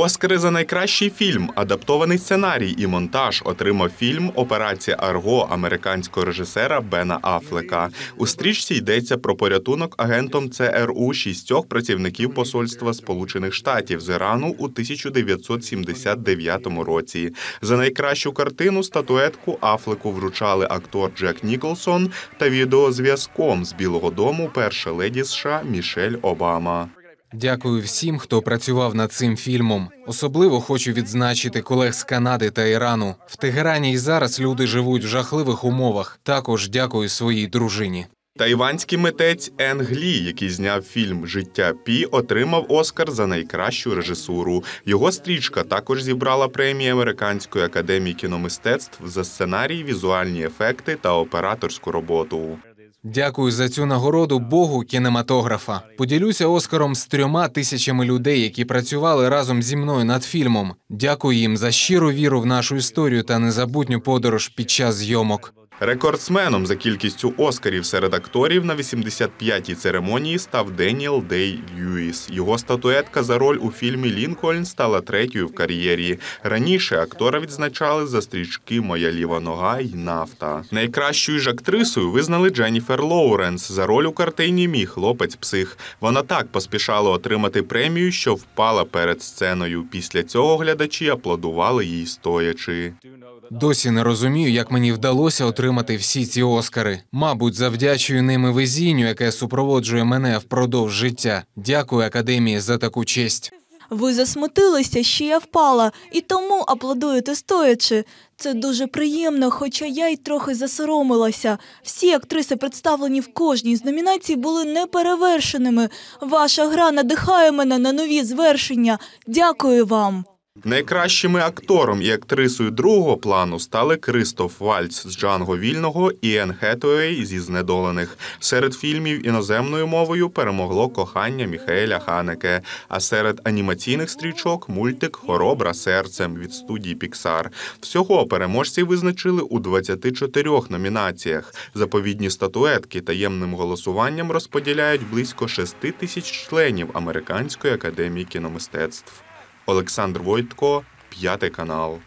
Оскари за найкращий фільм, адаптований сценарій і монтаж отримав фільм Операція Арго американського режисера Бена Афлека. У стрічці йдеться про порятунок агентом ЦРУ шістьох працівників посольства Сполучених Штатів з Ірану у 1979 році. За найкращу картину статуетку Афлеку вручали актор Джек Ніколсон та відеозв'язком з Білого Дому перша леді США Мішель Обама. Дякую всім, хто працював над цим фільмом. Особливо хочу відзначити колег з Канади та Ірану. В Тегерані і зараз люди живуть в жахливих умовах. Також дякую своїй дружині. Тайванський митець Енг Лі, який зняв фільм Життя Пі, отримав Оскар за найкращу режисуру. Його стрічка також зібрала премії Американської академії кіномистецтв за сценарій, візуальні ефекти та операторську роботу. Дякую за цю нагороду Богу кінематографа. Поділюся Оскаром з трьома тисячами людей, які працювали разом зі мною над фільмом. Дякую їм за щиру віру в нашу історію та незабутню подорож під час зйомок. Рекордсменом за кількістю Оскарів серед акторів на 85-й церемонії став Деніел Дей Льюіс. Його статуетка за роль у фільмі Лінкольн стала третьою в кар'єрі. Раніше актора відзначали за стрічки Моя ліва нога й нафта. Найкращою ж актрисою визнали Дженніфер Лоуренс за роль у картині Мій хлопець псих. Вона так поспішала отримати премію, що впала перед сценою. Після цього глядачі аплодували їй стоячи. Досі не розумію, як мені вдалося отримати всі ці Оскари. Мабуть, завдячую ними везінню, яке супроводжує мене впродовж життя. Дякую академії за таку честь. Ви засмутилися, що я впала, і тому аплодуєте стоячи. Це дуже приємно, хоча я й трохи засоромилася. Всі актриси, представлені в кожній з номінацій, були неперевершеними. Ваша гра надихає мене на нові звершення. Дякую вам. Найкращими актором і актрисою другого плану стали Кристоф Вальц з Джанго Вільного і Ен Хетуей зі знедолених. Серед фільмів іноземною мовою перемогло кохання Міхаеля Ханеке. А серед анімаційних стрічок мультик Хоробра серцем від студії Піксар. Всього переможців визначили у 24 номінаціях. Заповідні статуетки таємним голосуванням розподіляють близько 6 тисяч членів Американської академії кіномистецтв. Олександр Войтко, п'ятий канал.